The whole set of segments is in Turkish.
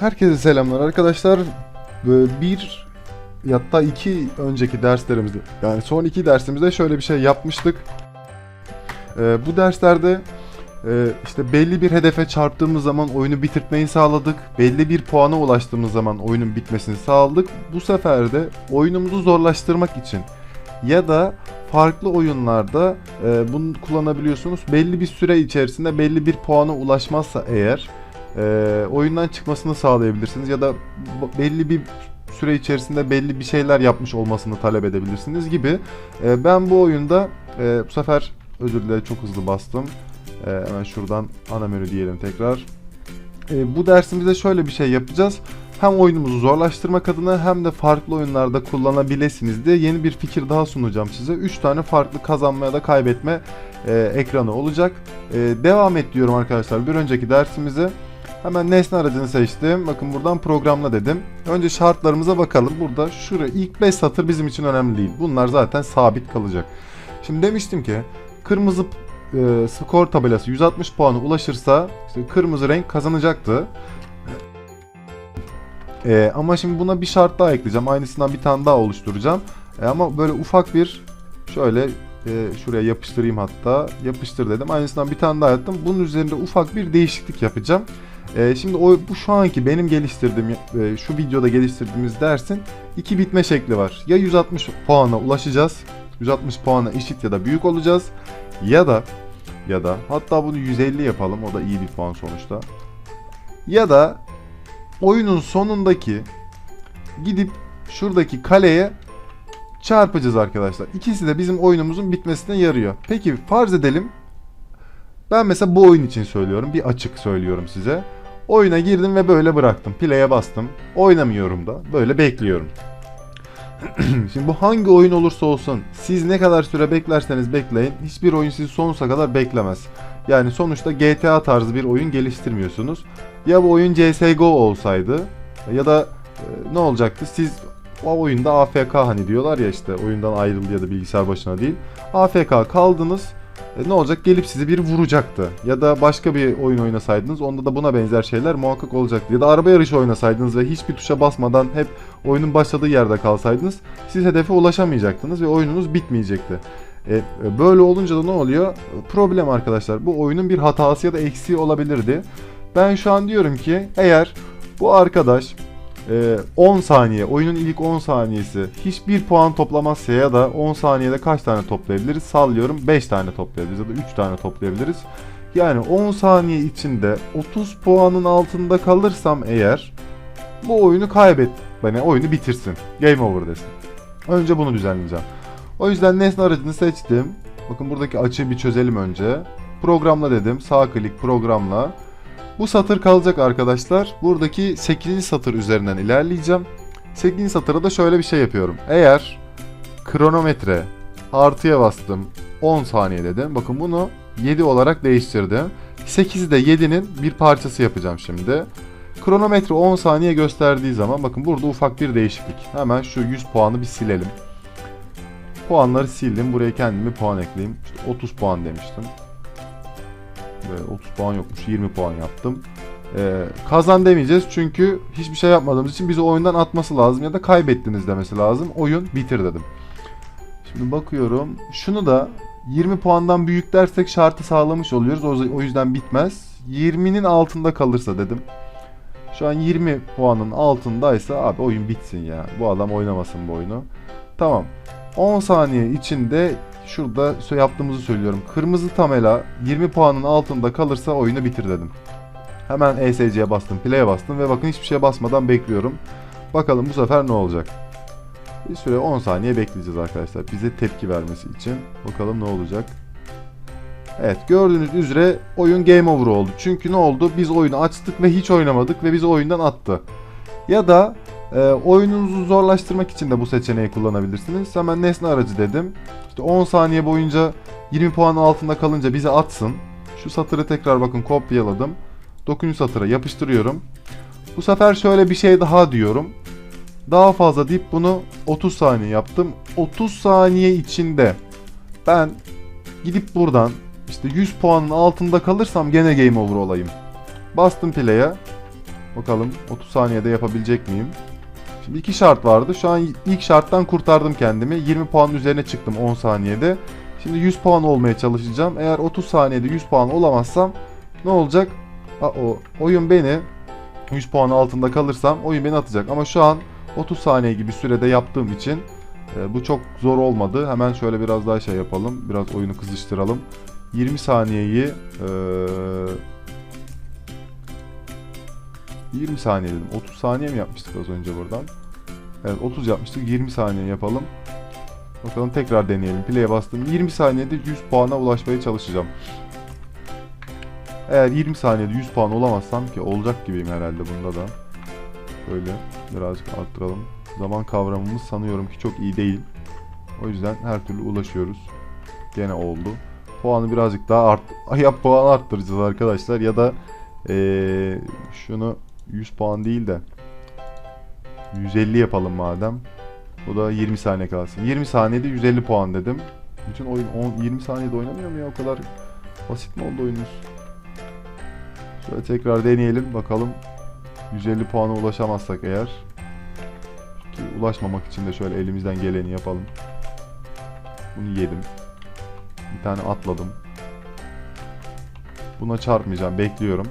Herkese selamlar arkadaşlar. Böyle Bir hatta iki önceki derslerimizde yani son iki dersimizde şöyle bir şey yapmıştık. Ee, bu derslerde e, işte belli bir hedefe çarptığımız zaman oyunu bitirtmeyi sağladık. Belli bir puana ulaştığımız zaman oyunun bitmesini sağladık. Bu sefer de oyunumuzu zorlaştırmak için ya da farklı oyunlarda e, bunu kullanabiliyorsunuz. Belli bir süre içerisinde belli bir puana ulaşmazsa eğer e, oyundan çıkmasını sağlayabilirsiniz ya da belli bir süre içerisinde belli bir şeyler yapmış olmasını talep edebilirsiniz gibi. E, ben bu oyunda e, bu sefer özür dilerim çok hızlı bastım. E, hemen şuradan ana menü diyelim tekrar. E, bu dersimizde şöyle bir şey yapacağız. Hem oyunumuzu zorlaştırmak adına hem de farklı oyunlarda kullanabilirsiniz diye yeni bir fikir daha sunacağım size. 3 tane farklı kazanma da kaybetme e, ekranı olacak. E, devam et diyorum arkadaşlar bir önceki dersimize. Hemen nesne aracını seçtim. Bakın buradan programla dedim. Önce şartlarımıza bakalım. Burada şuraya ilk 5 satır bizim için önemli değil. Bunlar zaten sabit kalacak. Şimdi demiştim ki kırmızı e, skor tabelası 160 puana ulaşırsa işte kırmızı renk kazanacaktı. E, ama şimdi buna bir şart daha ekleyeceğim. Aynısından bir tane daha oluşturacağım. E, ama böyle ufak bir şöyle e, şuraya yapıştırayım hatta. Yapıştır dedim. Aynısından bir tane daha yaptım. Bunun üzerinde ufak bir değişiklik yapacağım. E, şimdi o bu şu anki benim geliştirdiğim e, şu videoda geliştirdiğimiz dersin iki bitme şekli var. Ya 160 puana ulaşacağız. 160 puana eşit ya da büyük olacağız. Ya da ya da hatta bunu 150 yapalım. O da iyi bir puan sonuçta. Ya da oyunun sonundaki gidip şuradaki kaleye çarpacağız arkadaşlar. İkisi de bizim oyunumuzun bitmesine yarıyor. Peki farz edelim. Ben mesela bu oyun için söylüyorum. Bir açık söylüyorum size. Oyuna girdim ve böyle bıraktım. Play'e bastım. Oynamıyorum da. Böyle bekliyorum. Şimdi bu hangi oyun olursa olsun siz ne kadar süre beklerseniz bekleyin hiçbir oyun sizi sonsuza kadar beklemez. Yani sonuçta GTA tarzı bir oyun geliştirmiyorsunuz. Ya bu oyun CSGO olsaydı ya da e, ne olacaktı siz o oyunda AFK hani diyorlar ya işte oyundan ayrıldı ya da bilgisayar başına değil. AFK kaldınız ne olacak gelip sizi bir vuracaktı. Ya da başka bir oyun oynasaydınız onda da buna benzer şeyler muhakkak olacaktı. Ya da araba yarışı oynasaydınız ve hiçbir tuşa basmadan hep oyunun başladığı yerde kalsaydınız siz hedefe ulaşamayacaktınız ve oyununuz bitmeyecekti. E, e, böyle olunca da ne oluyor? Problem arkadaşlar. Bu oyunun bir hatası ya da eksiği olabilirdi. Ben şu an diyorum ki eğer bu arkadaş e, 10 saniye, oyunun ilk 10 saniyesi hiçbir puan toplamazsa ya da 10 saniyede kaç tane toplayabiliriz? Sallıyorum 5 tane toplayabiliriz ya da 3 tane toplayabiliriz. Yani 10 saniye içinde 30 puanın altında kalırsam eğer bu oyunu kaybet. Beni oyunu bitirsin. Game over desin. Önce bunu düzenleyeceğim. O yüzden nesne aracını seçtim. Bakın buradaki açığı bir çözelim önce. Programla dedim. Sağ klik programla. Bu satır kalacak arkadaşlar. Buradaki 8. satır üzerinden ilerleyeceğim. 8. satıra da şöyle bir şey yapıyorum. Eğer kronometre artıya bastım 10 saniye dedim. Bakın bunu 7 olarak değiştirdim. 8'i de 7'nin bir parçası yapacağım şimdi. Kronometre 10 saniye gösterdiği zaman bakın burada ufak bir değişiklik. Hemen şu 100 puanı bir silelim. Puanları sildim. Buraya kendimi puan ekleyeyim. İşte 30 puan demiştim. Ve 30 puan yokmuş. 20 puan yaptım. Ee, kazan demeyeceğiz çünkü hiçbir şey yapmadığımız için bizi oyundan atması lazım ya da kaybettiniz demesi lazım. Oyun bitir dedim. Şimdi bakıyorum. Şunu da 20 puandan büyük dersek şartı sağlamış oluyoruz. O yüzden bitmez. 20'nin altında kalırsa dedim. Şu an 20 puanın altındaysa abi oyun bitsin ya. Bu adam oynamasın bu oyunu. Tamam. 10 saniye içinde şurada sö- yaptığımızı söylüyorum. Kırmızı tabela 20 puanın altında kalırsa oyunu bitir dedim. Hemen ESC'ye bastım, play'e bastım ve bakın hiçbir şeye basmadan bekliyorum. Bakalım bu sefer ne olacak? Bir süre 10 saniye bekleyeceğiz arkadaşlar. Bize tepki vermesi için. Bakalım ne olacak? Evet gördüğünüz üzere oyun game over oldu. Çünkü ne oldu? Biz oyunu açtık ve hiç oynamadık ve bizi oyundan attı. Ya da e, oyununuzu zorlaştırmak için de bu seçeneği kullanabilirsiniz. Hemen nesne aracı dedim. İşte 10 saniye boyunca 20 puan altında kalınca bizi atsın. Şu satırı tekrar bakın kopyaladım. 9. satıra yapıştırıyorum. Bu sefer şöyle bir şey daha diyorum. Daha fazla deyip bunu 30 saniye yaptım. 30 saniye içinde ben gidip buradan işte 100 puanın altında kalırsam gene game over olayım. Bastım play'e. Bakalım 30 saniyede yapabilecek miyim? Şimdi iki şart vardı. Şu an ilk şarttan kurtardım kendimi. 20 puan üzerine çıktım 10 saniyede. Şimdi 100 puan olmaya çalışacağım. Eğer 30 saniyede 100 puan olamazsam ne olacak? Ha, o oyun beni 100 puan altında kalırsam oyun beni atacak. Ama şu an 30 saniye gibi sürede yaptığım için e, bu çok zor olmadı. Hemen şöyle biraz daha şey yapalım. Biraz oyunu kızıştıralım. 20 saniyeyi e, 20 saniye dedim. 30 saniye mi yapmıştık az önce buradan? Evet 30 yapmıştık. 20 saniye yapalım. Bakalım tekrar deneyelim. Play'e bastım. 20 saniyede 100 puana ulaşmaya çalışacağım. Eğer 20 saniyede 100 puan olamazsam ki olacak gibiyim herhalde bunda da. Böyle birazcık arttıralım. Zaman kavramımız sanıyorum ki çok iyi değil. O yüzden her türlü ulaşıyoruz. Gene oldu. Puanı birazcık daha art ya puan arttıracağız arkadaşlar ya da ee, şunu 100 puan değil de 150 yapalım madem. Bu da 20 saniye kalsın. 20 saniyede 150 puan dedim. Bütün oyun 10, 20 saniyede oynamıyor mu ya o kadar basit mi oldu oyunumuz? Şöyle tekrar deneyelim bakalım. 150 puana ulaşamazsak eğer. Ki ulaşmamak için de şöyle elimizden geleni yapalım. Bunu yedim. Bir tane atladım. Buna çarpmayacağım. Bekliyorum.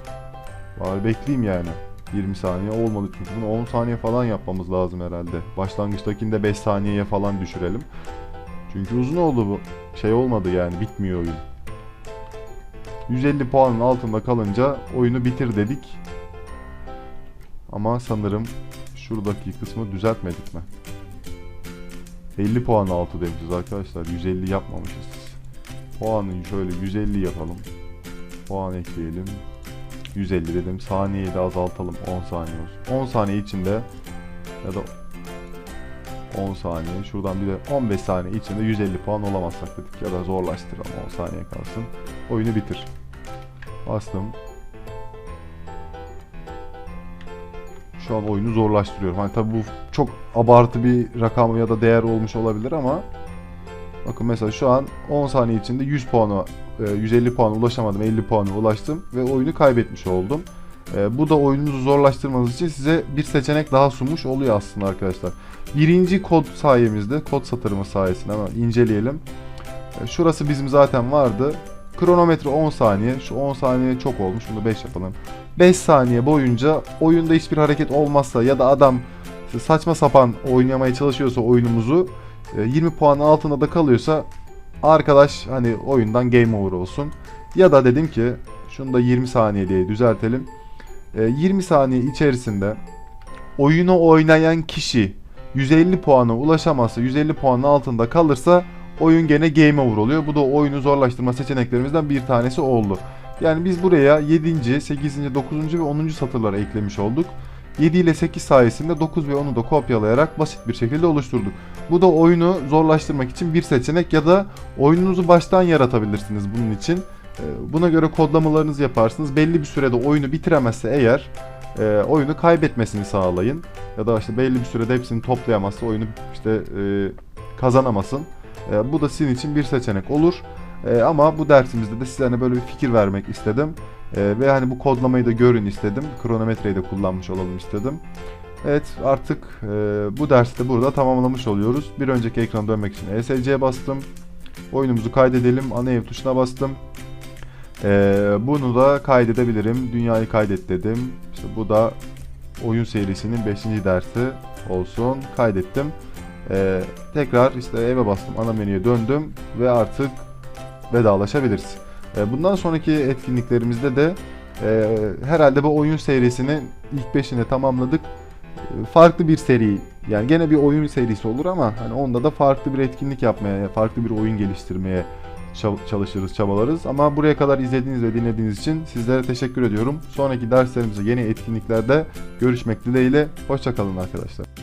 Bari bekleyeyim yani. 20 saniye olmadı çünkü bunu 10 saniye falan yapmamız lazım herhalde. Başlangıçtakinde 5 saniyeye falan düşürelim. Çünkü uzun oldu bu. Şey olmadı yani bitmiyor oyun. 150 puanın altında kalınca oyunu bitir dedik. Ama sanırım şuradaki kısmı düzeltmedik mi? 50 puan altı demişiz arkadaşlar. 150 yapmamışız. Puanı şöyle 150 yapalım. Puan ekleyelim. 150 dedim. Saniyeyi de azaltalım. 10 saniye olsun. 10 saniye içinde ya da 10 saniye. Şuradan bir de 15 saniye içinde 150 puan olamazsak dedik. Ya da zorlaştıralım 10 saniye kalsın. Oyunu bitir. Bastım. Şu an oyunu zorlaştırıyorum. Hani tabi bu çok abartı bir rakam ya da değer olmuş olabilir ama Bakın mesela şu an 10 saniye içinde 100 puana, e, 150 puana ulaşamadım, 50 puana ulaştım ve oyunu kaybetmiş oldum. E, Bu da oyununuzu zorlaştırmanız için size bir seçenek daha sunmuş oluyor aslında arkadaşlar. Birinci kod sayemizde, kod satırımı sayesinde hemen inceleyelim. E, Şurası bizim zaten vardı. Kronometre 10 saniye. Şu 10 saniye çok olmuş. Bunu 5 yapalım. 5 saniye boyunca oyunda hiçbir hareket olmazsa ya da adam saçma sapan oynamaya çalışıyorsa oyunumuzu e, 20 puan altında da kalıyorsa arkadaş hani oyundan game over olsun. Ya da dedim ki şunu da 20 saniye diye düzeltelim. E, 20 saniye içerisinde oyunu oynayan kişi 150 puana ulaşamazsa 150 puanın altında kalırsa oyun gene game over oluyor. Bu da oyunu zorlaştırma seçeneklerimizden bir tanesi oldu. Yani biz buraya 7. 8. 9. ve 10. satırları eklemiş olduk. 7 ile 8 sayesinde 9 ve 10'u da kopyalayarak basit bir şekilde oluşturduk. Bu da oyunu zorlaştırmak için bir seçenek ya da oyununuzu baştan yaratabilirsiniz bunun için. Ee, Buna göre kodlamalarınızı yaparsınız. Belli bir sürede oyunu bitiremezse eğer e, oyunu kaybetmesini sağlayın. Ya da işte belli bir sürede hepsini toplayamazsa oyunu işte e, kazanamasın. E, bu da sizin için bir seçenek olur. Ama bu dersimizde de size hani böyle bir fikir vermek istedim. E, ve hani bu kodlamayı da görün istedim. Kronometreyi de kullanmış olalım istedim. Evet artık e, bu dersi de burada tamamlamış oluyoruz. Bir önceki ekrana dönmek için ESC'ye bastım. Oyunumuzu kaydedelim. Ana ev tuşuna bastım. E, bunu da kaydedebilirim. Dünyayı kaydet dedim. İşte bu da oyun serisinin 5. dersi olsun. Kaydettim. E, tekrar işte eve bastım. Ana menüye döndüm. Ve artık vedalaşabiliriz. E, bundan sonraki etkinliklerimizde de e, herhalde bu oyun serisinin ilk beşini tamamladık. E, farklı bir seri yani gene bir oyun serisi olur ama hani onda da farklı bir etkinlik yapmaya, farklı bir oyun geliştirmeye çalışırız, çabalarız. Ama buraya kadar izlediğiniz ve dinlediğiniz için sizlere teşekkür ediyorum. Sonraki derslerimizde yeni etkinliklerde görüşmek dileğiyle. Hoşçakalın arkadaşlar.